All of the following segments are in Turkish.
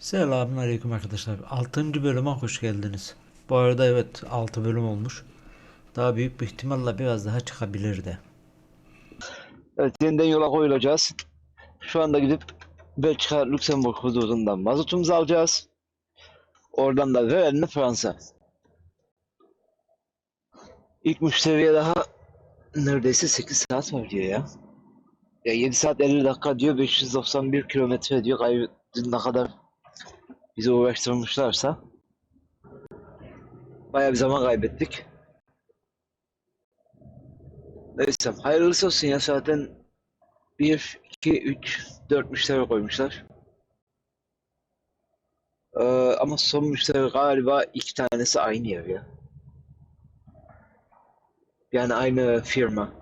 Selamünaleyküm arkadaşlar. 6. bölüme hoş geldiniz. Bu arada evet 6 bölüm olmuş. Daha büyük bir ihtimalle biraz daha çıkabilir de. Evet yeniden yola koyulacağız. Şu anda gidip Belçika Lüksemburg hududundan mazotumuzu alacağız. Oradan da Rennes Fransa. İlk müşteriye daha neredeyse 8 saat var diyor ya. Ya 7 saat 50 dakika diyor 591 kilometre diyor. Kay ne kadar bizi uğraştırmışlarsa. Bayağı bir zaman kaybettik. Neyse hayırlısı olsun ya zaten 1, 2, 3, 4 müşteri koymuşlar. Ee, ama son müşteri galiba iki tanesi aynı yer ya. Yani aynı firma.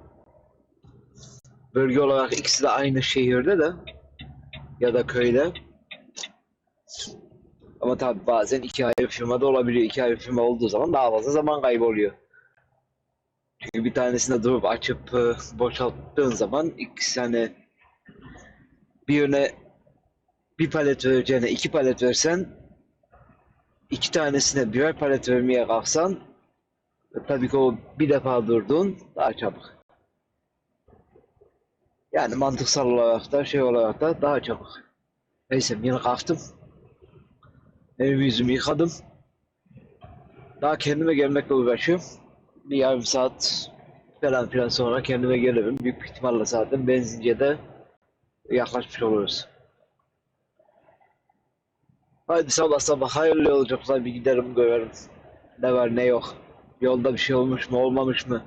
Bölge olarak ikisi de aynı şehirde de ya da köyde. Ama tabi bazen iki ayrı firmada olabiliyor. İki ayrı firma olduğu zaman daha fazla zaman kaybı oluyor. Çünkü bir tanesinde durup açıp e, boşalttığın zaman ikisi hani birine bir palet vereceğine iki palet versen iki tanesine birer palet vermeye kalksan e, tabii ki o bir defa durduğun daha çabuk. Yani mantıksal olarak da şey olarak da daha çabuk. Neyse yine kalktım. Elimi yüzümü yıkadım. Daha kendime gelmekle uğraşıyorum. Bir yarım saat falan filan sonra kendime gelirim. Büyük ihtimalle zaten benzinciye de yaklaşmış oluruz. Haydi sabah sabah hayırlı yolculuklar bir giderim görelim. Ne var ne yok. Yolda bir şey olmuş mu olmamış mı?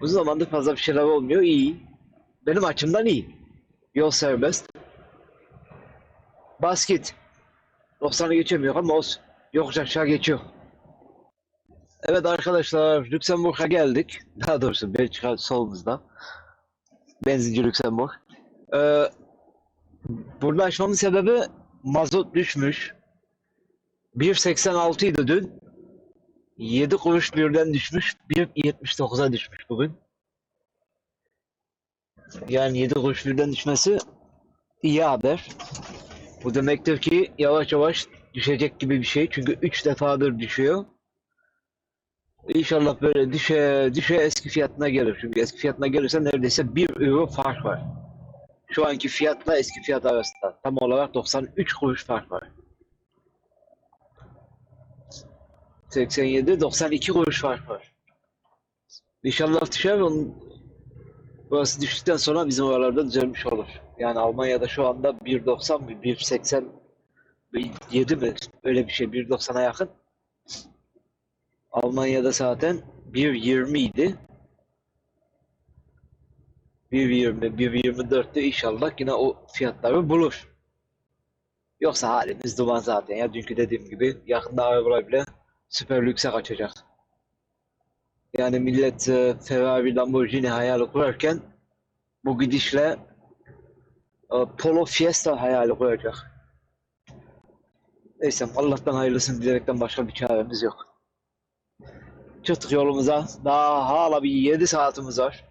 Bu zamandır fazla bir şeyler olmuyor. iyi. Benim açımdan iyi. Yol serbest. Basket. 90'ı geçemiyor ama olsun. Yokuş aşağı geçiyor. Evet arkadaşlar Lüksemburg'a geldik. Daha doğrusu Belçika solumuzda. Benzinci Lüksemburg. Ee, burada açmamın sebebi mazot düşmüş. 1.86 idi dün. 7 kuruş birden düşmüş. 1.79'a düşmüş bugün. Yani 7 kuruş birden düşmesi iyi haber. Bu demektir ki yavaş yavaş düşecek gibi bir şey. Çünkü 3 defadır düşüyor. İnşallah böyle düşe düşe eski fiyatına gelir. Çünkü eski fiyatına gelirse neredeyse 1 euro fark var. Şu anki fiyatla eski fiyat arasında. Tam olarak 93 kuruş fark var. 87, 92 kuruş fark var. İnşallah düşer. Onun, burası düştükten sonra bizim oralarda düzelmiş olur. Yani Almanya'da şu anda 1.90 mı, 1.80 7 mi? Öyle bir şey. 1.90'a yakın. Almanya'da zaten 1.20 idi. 1.20, 1.24'te inşallah yine o fiyatları bulur. Yoksa halimiz duman zaten ya. Dünkü dediğim gibi yakında arabalar bile süper lükse kaçacak. Yani millet e, Ferrari, Lamborghini hayali kurarken bu gidişle Polo Fiesta hayali kuracak. Neyse Allah'tan hayırlısını dilerekten başka bir çaremiz yok. Çıktık yolumuza. Daha hala bir 7 saatimiz var.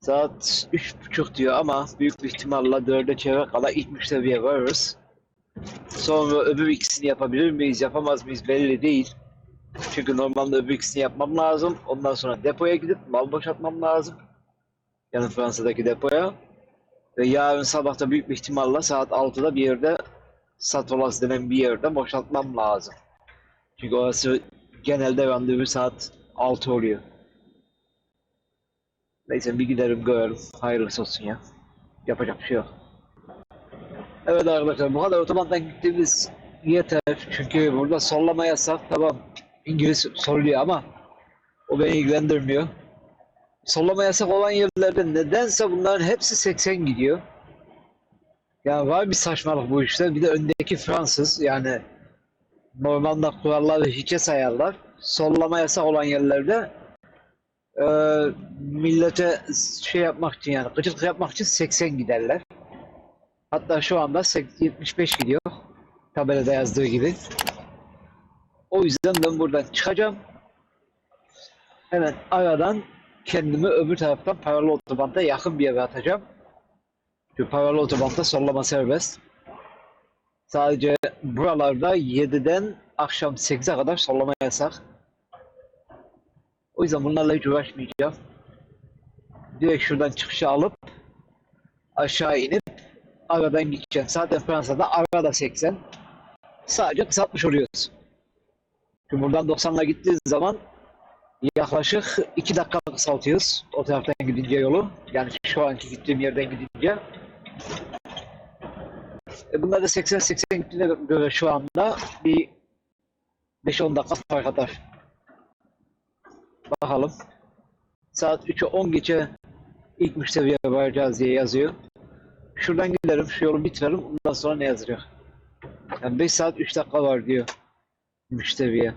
Saat üç buçuk diyor ama büyük bir ihtimalle 4'e çeyrek kala ilk müşteriye varırız. Sonra öbür ikisini yapabilir miyiz, yapamaz mıyız belli değil. Çünkü normalde öbür ikisini yapmam lazım. Ondan sonra depoya gidip mal boşaltmam lazım. Yani Fransa'daki depoya. Ve yarın sabah da büyük bir ihtimalle saat 6'da bir yerde Satolas denen bir yerde boşaltmam lazım. Çünkü orası genelde randevu saat 6 oluyor. Neyse bir giderim görelim. Hayırlısı olsun ya. Yapacak bir şey yok. Evet arkadaşlar bu kadar otobandan gittiğimiz yeter. Çünkü burada sollama yasak. Tamam İngiliz solluyor ama o beni ilgilendirmiyor. Sollama yasak olan yerlerde nedense bunların hepsi 80 gidiyor. Yani var bir saçmalık bu işte. Bir de öndeki Fransız yani normalde kuralları hiçe sayarlar. Sollama yasak olan yerlerde e, millete şey yapmak için yani gıcık yapmak için 80 giderler. Hatta şu anda 75 gidiyor. Tabelada yazdığı gibi. O yüzden ben buradan çıkacağım. Hemen aradan kendimi öbür taraftan paralı otobanda yakın bir yere atacağım. Çünkü paralı otobanda sollama serbest. Sadece buralarda 7'den akşam 8'e kadar sollama yasak. O yüzden bunlarla hiç uğraşmayacağım. Direkt şuradan çıkışı alıp aşağı inip aradan gideceğim. Zaten Fransa'da arada 80. Sadece kısaltmış oluyoruz. Şimdi buradan 90'la gittiğiniz zaman yaklaşık 2 dakika kısaltıyoruz o taraftan gidince yolu. Yani şu anki gittiğim yerden gidince. E bunlar da 80-80 gittiğine göre şu anda bir 5-10 dakika fark atar. Bakalım. Saat 3'e 10 geçe ilk müşteriye varacağız diye yazıyor. Şuradan gidelim, şu yolu bitirelim. Ondan sonra ne yazacak? Yani 5 saat 3 dakika var diyor müşteriye.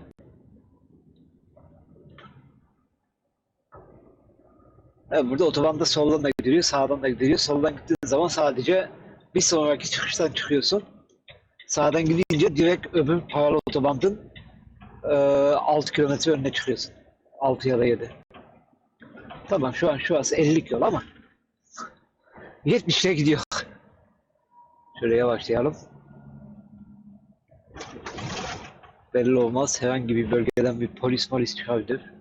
Evet, burada otobanda soldan da gidiyor, sağdan da gidiyor. Soldan gittiğin zaman sadece bir sonraki çıkıştan çıkıyorsun. Sağdan gidince direkt öbür paralı otobandın e, 6 kilometre önüne çıkıyorsun. 6 ya da 7. Tamam şu an şurası 50'lik yol ama 70'e gidiyor. Şöyle yavaşlayalım. Belli olmaz. Herhangi bir bölgeden bir polis polis çıkabilir.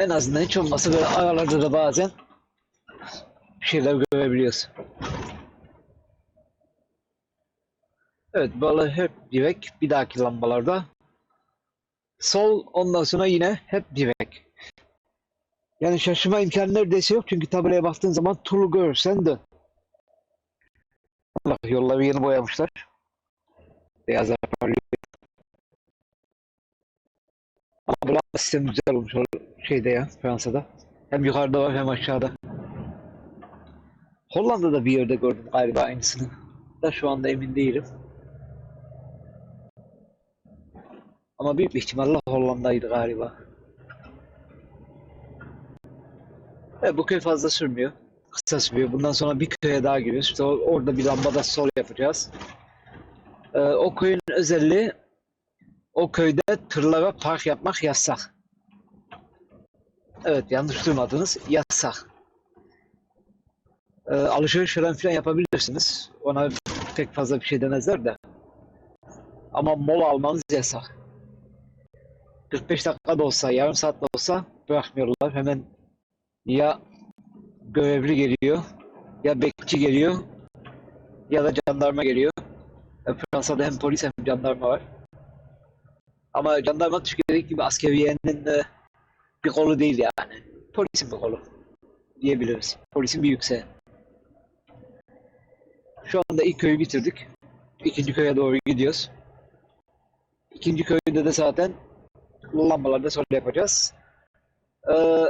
En azından hiç olmazsa böyle aralarda da bazen bir şeyler görebiliyoruz. Evet, böyle hep direkt bir dahaki lambalarda sol ondan sonra yine hep direkt. Yani şaşırma imkanı neredeyse yok çünkü tabelaya baktığın zaman turu görürsen dön. Bak yolları yeni boyamışlar. Beyazlar parlıyor. Lamba sistemi güzel olmuş şeyde ya Fransa'da. Hem yukarıda var hem aşağıda. Hollanda'da bir yerde gördüm galiba aynısını. Da şu anda emin değilim. Ama büyük bir ihtimalle Hollanda'ydı galiba. Evet, bu köy fazla sürmüyor. Kısa sürüyor. Bundan sonra bir köye daha giriyoruz. İşte orada bir lambada sol yapacağız. Ee, o köyün özelliği o köyde tırlara park yapmak yasak. Evet yanlış duymadınız. Yasak. Ee, alışveriş falan filan yapabilirsiniz. Ona pek fazla bir şey demezler de. Ama mola almanız yasak. 45 dakika da olsa, yarım saat de olsa bırakmıyorlar. Hemen ya görevli geliyor, ya bekçi geliyor, ya da jandarma geliyor. Fransa'da hem polis hem jandarma var. Ama jandarma Türkiye'deki gibi askeriyenin de bir kolu değil yani. Polisin bir kolu diyebiliriz. Polisin bir yükseği. Şu anda ilk köyü bitirdik. İkinci köye doğru gidiyoruz. İkinci köyde de zaten lambalarda sol yapacağız. Ee,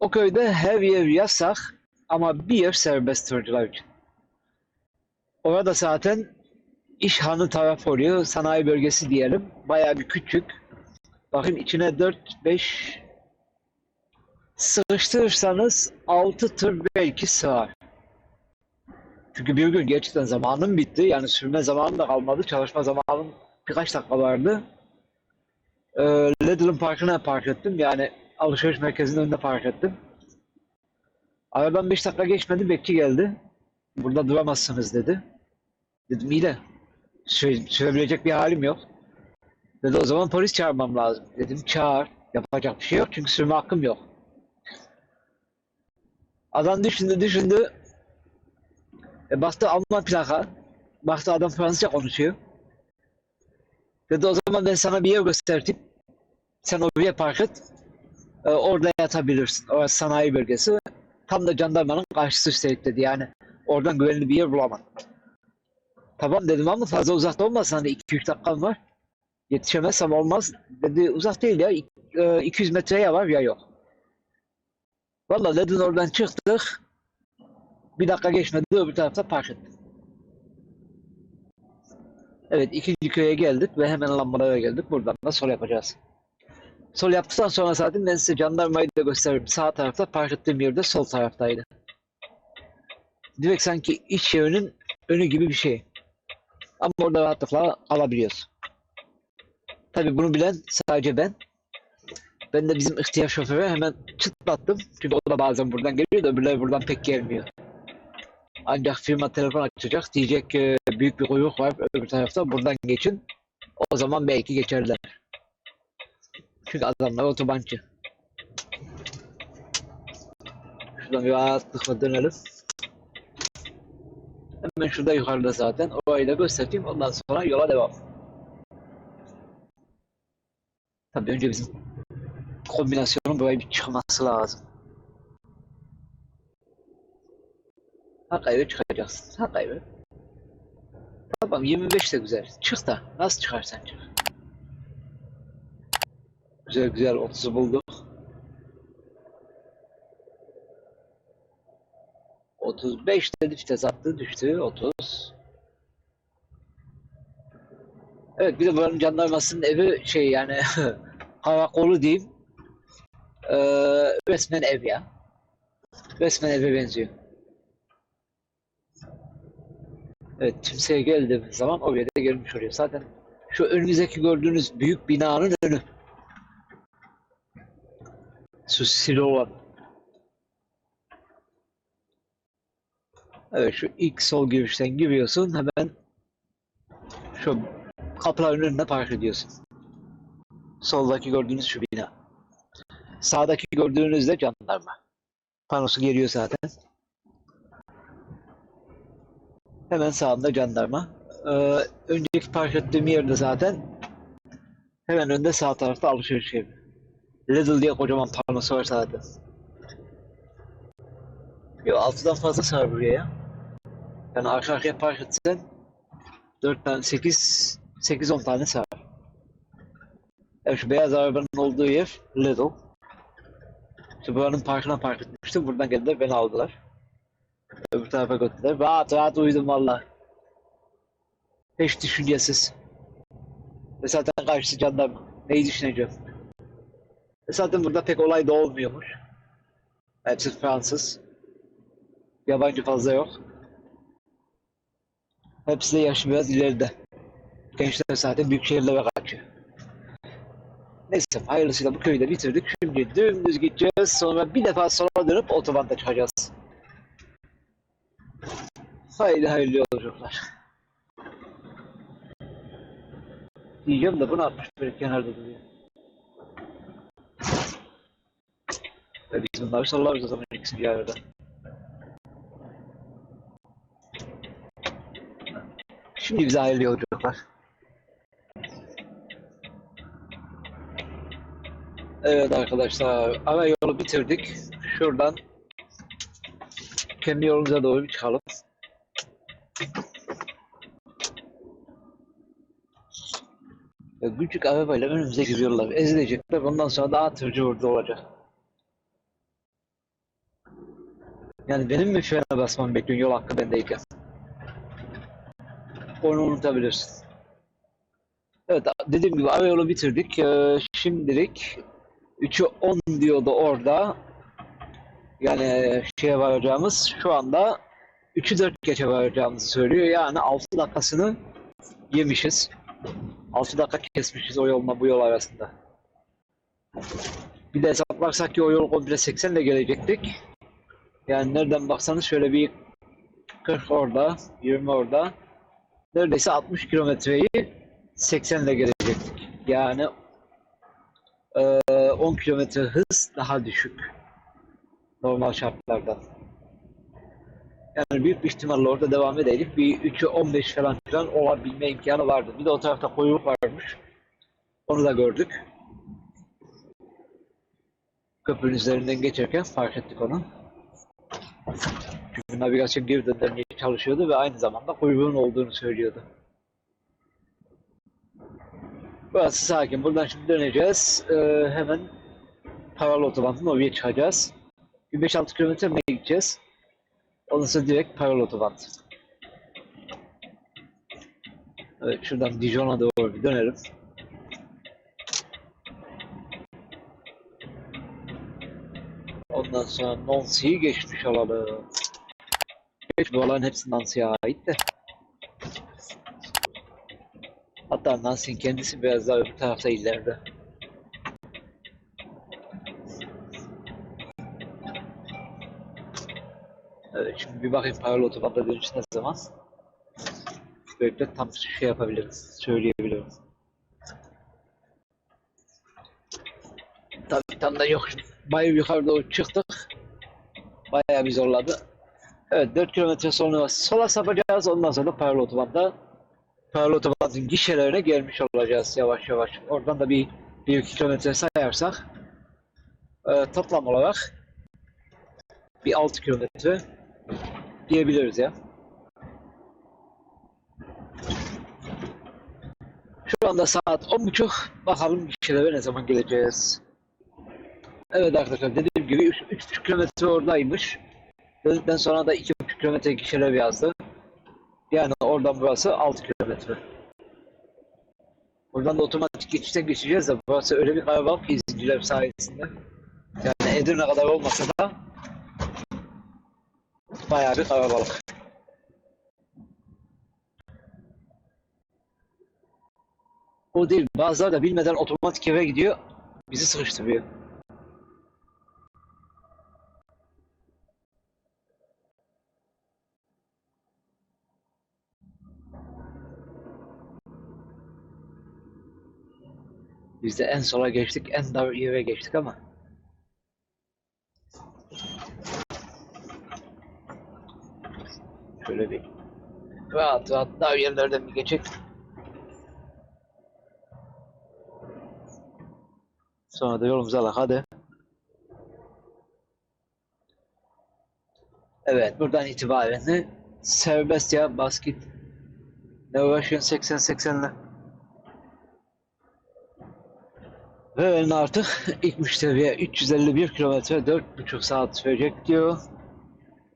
o köyde her yer yasak ama bir yer serbest tırcılar için. Orada zaten iş hanı taraf oluyor. Sanayi bölgesi diyelim. Bayağı bir küçük. Bakın içine 4, 5 sıkıştırırsanız 6 tır belki sığar. Çünkü bir gün gerçekten zamanım bitti. Yani sürme zamanım da kalmadı. Çalışma zamanım birkaç dakika vardı. Ee, Lidl'ın parkına park ettim. Yani alışveriş merkezinin önünde park ettim. Aradan 5 dakika geçmedi. Bekçi geldi. Burada duramazsınız dedi. Dedim iyi de süre- sürebilecek bir halim yok. Dedi o zaman polis çağırmam lazım. Dedim çağır. Yapacak bir şey yok çünkü sürme hakkım yok. Adam düşündü düşündü. E, baktı Alman plaka. Baktı adam Fransızca konuşuyor. Dedi o zaman ben sana bir yer göstereyim. Sen oraya park et. E, orada yatabilirsin. Orası sanayi bölgesi. Tam da jandarmanın karşısı üstelik dedi yani. Oradan güvenli bir yer bulamam. Tamam dedim ama fazla uzakta olmasın hani 2-3 dakikam var. Yetişemezsem olmaz. Dedi uzak değil ya. İk- e, 200 metre ya var ya yok. Valla dedin oradan çıktık. Bir dakika geçmedi öbür tarafta park ettim. Evet ikinci köye geldik ve hemen lambalara geldik. Buradan da sol yapacağız. Sol yaptıktan sonra zaten ben size jandarmayı da gösteririm. Sağ tarafta park ettiğim yerde sol taraftaydı. Direkt sanki iç yerinin önü gibi bir şey. Ama orada rahatlıkla alabiliyoruz. Tabi bunu bilen sadece ben. Ben de bizim ihtiyar şoföre hemen çıtlattım. Çünkü o da bazen buradan geliyor da öbürleri buradan pek gelmiyor. Ancak firma telefon açacak. Diyecek ki büyük bir kuyruk var öbür tarafta buradan geçin. O zaman belki geçerler. Çünkü adamlar otobancı. Şuradan bir rahatlıkla dönelim. Hemen şurada yukarıda zaten. Orayı da göstereyim. Ondan sonra yola devam. Tabii önce bizim kombinasyonun buraya bir çıkması lazım. Hakikaten çıkacaksın. Hakikaten. Tamam 25 de güzel. Çık da. Nasıl çıkarsan çık. Güzel güzel 30'u bulduk. 35 de vites attı düştü 30. Evet bir de buranın jandarmasının evi şey yani karakolu diyeyim. Ee, resmen ev ya. Resmen eve benziyor. Evet kimseye geldiğimiz zaman oraya da gelmiş oluyor. Zaten şu önümüzdeki gördüğünüz büyük binanın önü. Şu silo olan. Evet şu ilk sol girişten giriyorsun hemen şu kapıların önüne park ediyorsun. Soldaki gördüğünüz şu bina. Sağdaki gördüğünüz de jandarma. Panosu geliyor zaten. Hemen sağında jandarma. Ee, önceki park ettiğim yerde zaten hemen önde sağ tarafta alışveriş evi. Lidl diye kocaman panosu var zaten. Yo altıdan fazla sığar buraya ya. Yani arka arkaya park etsen 4 tane 8 8 10 tane sığar. Evet şu beyaz arabanın olduğu yer Lidl. İşte buranın parkına park etmiştim. Buradan geldiler beni aldılar. Öbür tarafa götürdüler. Rahat rahat uyudum valla. Hiç düşüncesiz. Ve zaten karşısı jandarma. Neyi düşüneceğim? Ve zaten burada pek olay da olmuyormuş. Hepsi Fransız. Yabancı fazla yok. Hepsi de yaşı biraz ileride. Gençler zaten büyük şehirlere kaçıyor. Neyse hayırlısıyla bu köyü de bitirdik. Şimdi dümdüz gideceğiz. Sonra bir defa sola dönüp otobanda çıkacağız. Haydi hayırlı yolculuklar. Diyeceğim de bu ne yapmış böyle kenarda duruyor. Ve biz bunları sallarız o zaman ikisi bir arada. Şimdi bize hayırlı yolculuklar. Evet arkadaşlar, ana yolu bitirdik. Şuradan kendi yolumuza doğru bir çıkalım. Küçük arabayla önümüze giriyorlar. Ezilecekler. Ondan sonra daha tırcı burada olacak. Yani benim mi frene basmam bekliyorsun yol hakkı bendeyken? Onu unutabilirsin. Evet dediğim gibi ara yolu bitirdik. Ee, şimdilik 3'ü 10 diyordu orada. Yani şeye varacağımız şu anda 3'ü 4 geçe varacağımızı söylüyor. Yani 6 dakikasını yemişiz. 6 dakika kesmişiz o yolla bu yol arasında. Bir de hesaplarsak ki o yol komple 80 ile gelecektik. Yani nereden baksanız şöyle bir 40 orada, 20 orada. Neredeyse 60 kilometreyi 80 ile gelecektik. Yani eee, 10 kilometre hız daha düşük. Normal şartlardan. Yani büyük bir ihtimalle orada devam edeydik. Bir 3'ü 15 falan filan olabilme imkanı vardı. Bir de o tarafta kuyruk varmış. Onu da gördük. Köprünün üzerinden geçerken fark ettik onu. Çünkü navigasyon geri döndürmeye çalışıyordu ve aynı zamanda kuyruğun olduğunu söylüyordu. Burası sakin. Buradan şimdi döneceğiz. Ee, hemen paralı otobanın oraya çıkacağız. Bir 5-6 kilometre mi gideceğiz? Ondan sonra direkt paralı otoban. Evet, şuradan Dijon'a doğru bir dönelim. Ondan sonra Nancy'yi geçmiş olalım. Alan hepsi Nancy'ye ait de. Hatta Nancy'nin kendisi biraz daha öbür tarafta ileride. Evet, şimdi bir bakayım paralı otobanda dönüş ne zaman. Böylelikle tam şey yapabiliriz, söyleyebilirim. Tabii tam da yok. Bayağı yukarı doğru çıktık. Bayağı bir zorladı. Evet 4 kilometre sonra sola sapacağız. Ondan sonra paralı otobanda paralı otobanın gişelerine gelmiş olacağız yavaş yavaş. Oradan da bir 1-2 kilometre sayarsak e, toplam olarak bir 6 kilometre diyebiliriz ya. Şu anda saat 10.30. Bakalım gişelere ne zaman geleceğiz. Evet arkadaşlar dediğim gibi 3,5 kilometre oradaymış. Döndükten sonra da 2,5 kilometre gişeler yazdı. Yani oradan burası 6 kilometre. Buradan da otomatik geçişten geçeceğiz de burası öyle bir kalabalık ki izleyiciler sayesinde. Yani Edirne kadar olmasa da bayağı bir kalabalık. O değil. Bazıları da bilmeden otomatik eve gidiyor. Bizi sıkıştırıyor. Biz de en sola geçtik, en dar yere geçtik ama. Şöyle bir rahat rahat dar yerlerden bir geçek. Sonra da yolumuza alak hadi. Evet buradan itibaren serbest ya basket. Uğraşıyorsun 80-80'le? Ve ben artık ilk müşteriye 351 kilometre 4,5 saat sürecek diyor.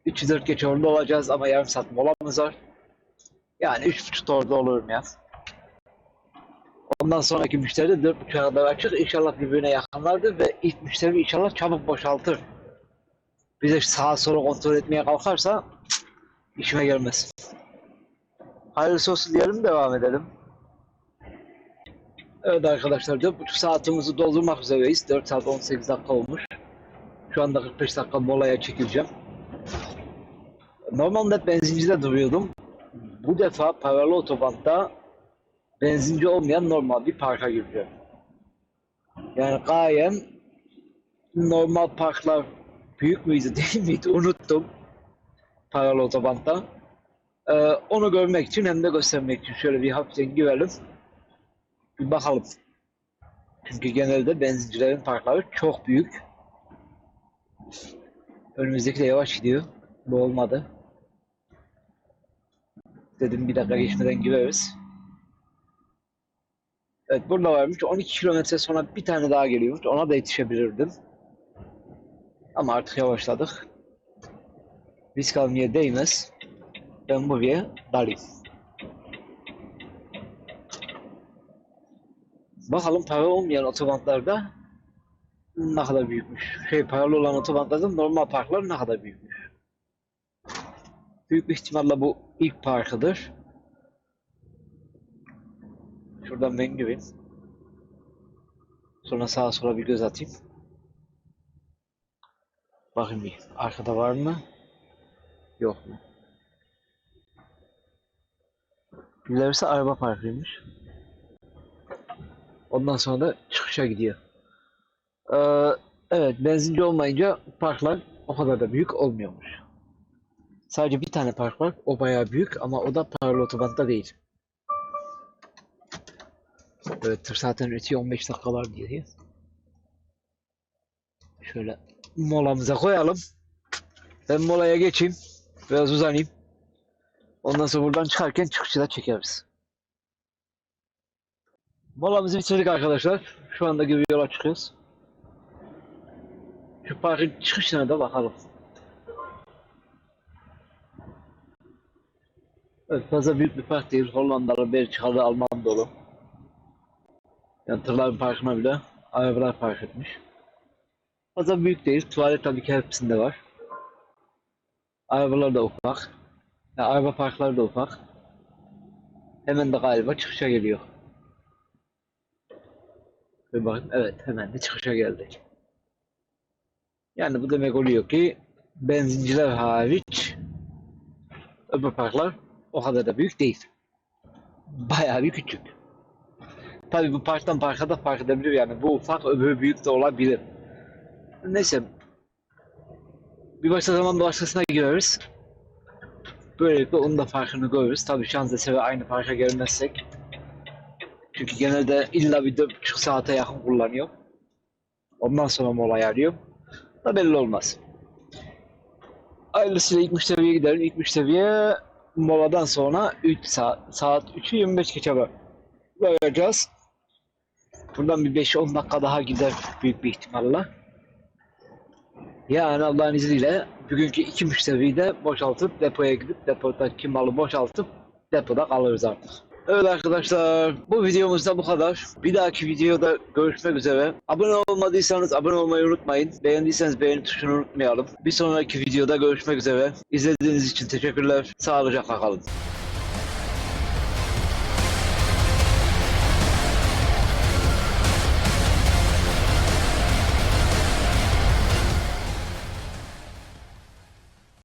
304 geç orada olacağız ama yarım saat molamız var. Yani 3.30'da orada olurum ya. Ondan sonraki müşteri de 4.30'a kadar açık. İnşallah birbirine yakınlardır ve ilk müşteri inşallah çabuk boşaltır. Bize sağa sola kontrol etmeye kalkarsa işime gelmez. Hayırlısı olsun diyelim devam edelim. Evet arkadaşlar 4.5 saatimizi doldurmak üzereyiz. 4 saat 18 dakika olmuş. Şu anda 45 dakika molaya çekileceğim. Normalde benzincide duruyordum. Bu defa paralı otobanda benzinci olmayan normal bir parka gireceğim. Yani gayen normal parklar büyük müydü değil miydi unuttum. Paralı otobanda. Ee, onu görmek için hem de göstermek için şöyle bir hafiften girelim. Bir bakalım. Çünkü genelde benzincilerin parkları çok büyük. Önümüzdeki de yavaş gidiyor. Bu olmadı. Dedim bir dakika geçmeden gireriz. Evet burada varmış. 12 kilometre sonra bir tane daha geliyormuş. Ona da yetişebilirdim. Ama artık yavaşladık. Risk almaya değmez. Ben buraya dalayım. Bakalım para olmayan otobanlarda ne kadar büyükmüş. Şey paralı olan otobanlarda normal parklar ne kadar büyükmüş. Büyük ihtimalle bu ilk parkıdır. Şuradan ben gireyim. Sonra sağa sola bir göz atayım. Bakayım bir. Arkada var mı? Yok mu? İlerisi araba parkıymış. Ondan sonra da çıkışa gidiyor. Ee, evet benzinci olmayınca parklar o kadar da büyük olmuyormuş. Sadece bir tane park var. O bayağı büyük ama o da paralı otobanda değil. Evet tır zaten ötüyor 15 dakika var diye. Şöyle molamıza koyalım. Ben molaya geçeyim. Biraz uzanayım. Ondan sonra buradan çıkarken çıkışı da çekeriz. Molamızı bitirdik arkadaşlar. Şu anda gibi yola çıkıyoruz. Şu parkın çıkışına da bakalım. Evet fazla büyük bir park değil. Hollandalı, Belçikalı, Alman dolu. Yani tırların parkına bile arabalar park etmiş. Fazla büyük değil. Tuvalet tabii ki hepsinde var. Arabalar da ufak. Yani araba parkları da ufak. Hemen de galiba çıkışa geliyor. Bir bakayım. Evet hemen de çıkışa geldik. Yani bu demek oluyor ki benzinciler hariç öbür parklar o kadar da büyük değil. Bayağı bir küçük. Tabii bu parktan parka da fark edebilir yani. Bu ufak öbürü büyük de olabilir. Neyse. Bir başka zaman başkasına gireriz. Böylelikle onun da farkını görürüz. Tabii şans eseri aynı parka gelmezsek. Çünkü genelde illa bir 4,5 saate yakın kullanıyor. Ondan sonra mola arıyor. Da belli olmaz. Ayrılısıyla ilk müşteriye gidelim. İlk müşteriye moladan sonra 3 saat, saat 3'ü 25 geçe var. Vereceğiz. Buradan bir 5-10 dakika daha gider büyük bir ihtimalle. Yani Allah'ın izniyle bugünkü iki müşteriyi de boşaltıp depoya gidip depodaki malı boşaltıp depoda kalırız artık. Evet arkadaşlar bu videomuzda bu kadar. Bir dahaki videoda görüşmek üzere. Abone olmadıysanız abone olmayı unutmayın. Beğendiyseniz beğeni tuşunu unutmayalım. Bir sonraki videoda görüşmek üzere. İzlediğiniz için teşekkürler. Sağlıcakla kalın.